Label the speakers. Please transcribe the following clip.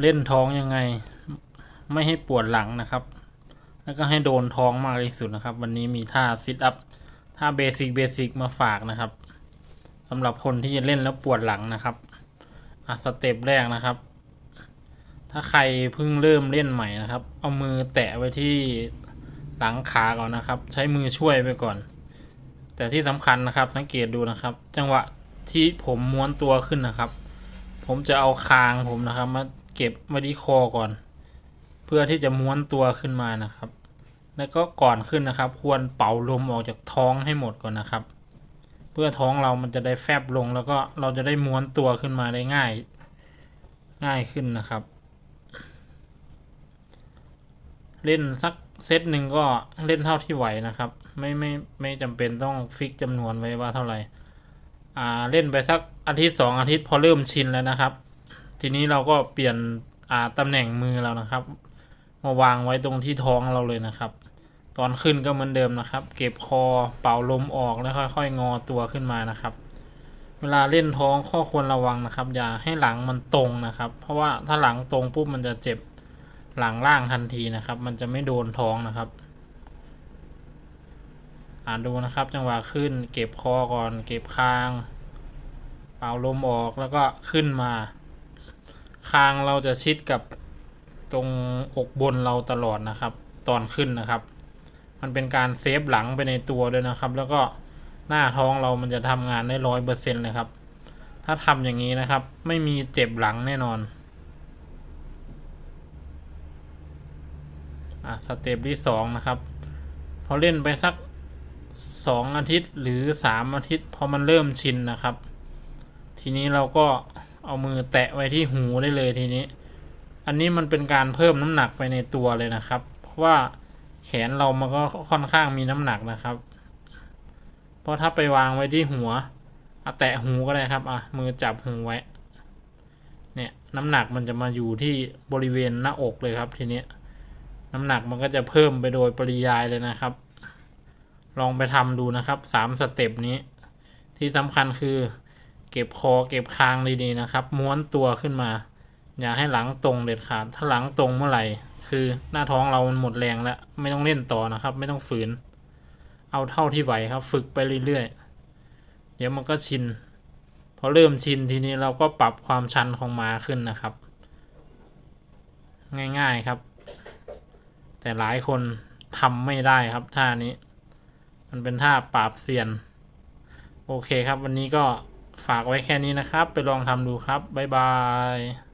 Speaker 1: เล่นท้องยังไง ไม่ให้ปวดหลังนะครับ แล้วก็ให้โดนท้องมากที่สุดนะครับ วันนี้มีท่าซิทอัพท่าเบสิกเบสิกมาฝากนะครับสำหรับคนที่จะเล่นแล้วปวดหลังนะครับอะสเต็ปแรกนะครับ ถ้าใครเพิ่งเริ่มเล่นใหม่นะครับ เอามือแตะไว้ที่หลังขาก่อนนะครับ ใช้มือช่วยไปก่อน แต่ที่สำคัญนะครับ สังเกตดูนะครับ จังหวะที่ผมม้วนตัวขึ้นนะครับ ผมจะเอาคางผมนะครับมา เก็บไว้ที่คอก่อน เพื่อที่จะม้วนตัวขึ้นมานะครับ แล้วก็ก่อนขึ้นนะครับ ควรเป่าลมออกจากท้องให้หมดก่อนนะครับ เพื่อท้องเรามันจะได้แฟบลงแล้วก็เราจะได้ม้วนตัวขึ้นมาได้ง่าย ง่ายขึ้นนะครับ เล่นสักเซตหนึ่งก็เล่นเท่าที่ไหวนะครับ ไม่ไม่ไม่จำเป็นต้องฟิกจำนวนไว้ว่าเท่าไหร่อ่าเล่นไปสักอาทิตย์สองอาทิตย์พอเริ่มชินแล้วนะครับ ทีนี้เราก็เปลี่ยนอ่าตำแหน่งมือเรานะครับ มาวางไว้ตรงที่ท้องเราเลยนะครับ ตอนขึ้นก็เหมือนเดิมนะครับ เก็บคอเป่าลมออกแล้วค่อย ๆ งอตัวขึ้นมานะครับ เวลาเล่นท้องข้อควรระวังนะครับ อย่าให้หลังมันตรงนะครับ เพราะว่าถ้าหลังตรงปุ๊บมันจะเจ็บหลังล่างทันทีนะครับ มันจะไม่โดนท้องนะครับอ่านดูนะครับ จังหวะขึ้น เก็บคอก่อน เก็บคาง เป่าลมออกแล้วก็ขึ้นมา คางเราจะชิดกับตรงอกบนเราตลอดนะครับ ตอนขึ้นนะครับ มันเป็นการเซฟหลังไปในตัวด้วยนะครับ แล้วก็หน้าท้องเรามันจะทำงานได้ร้อยเปอร์เซ็นต์เลยครับ ถ้าทำอย่างนี้นะครับ ไม่มีเจ็บหลังแน่นอนอะสเต็ปที่สองนะครับ พอเล่นไปสักสองอาทิตย์หรือสามอาทิตย์พอมันเริ่มชินนะครับ ทีนี้เราก็ เอามือแตะไว้ที่หูได้เลยทีนี้ อันนี้มันเป็นการเพิ่มน้ำหนักไปในตัวเลยนะครับ เพราะว่าแขนเรามันก็ค่อนข้างมีน้ำหนักนะครับ เพราะถ้าไปวางไว้ที่หัวอแตะหูก็ได้ครับอะมือจับหูไว้ เนี่ยน้ำหนักมันจะมาอยู่ที่บริเวณหน้าอกเลยครับทีนี้น้ำหนักมันก็จะเพิ่มไปโดยปริยายเลยนะครับ ลองไปทำดูนะครับสามสเต็ปนี้ ที่สำคัญคือ เก็บคอเก็บคางดีๆนะครับ ม้วนตัวขึ้นมา อย่าให้หลังตรงเด็ดขาด ถ้าหลังตรงเมื่อไหร่ คือหน้าท้องเรามันหมดแรงแล้ว ไม่ต้องเล่นต่อนะครับ ไม่ต้องฝืน เอาเท่าที่ไหวครับ ฝึกไปเรื่อยๆ เดี๋ยวมันก็ชิน พอเริ่มชินทีนี้เราก็ปรับความชันของม้าขึ้นนะครับ ง่ายๆครับ แต่หลายคนทำไม่ได้ครับท่านี้ มันเป็นท่าปราบเซียน โอเคครับวันนี้ก็ ฝากไว้แค่นี้นะครับ ไปลองทำดูครับ บ๊ายบาย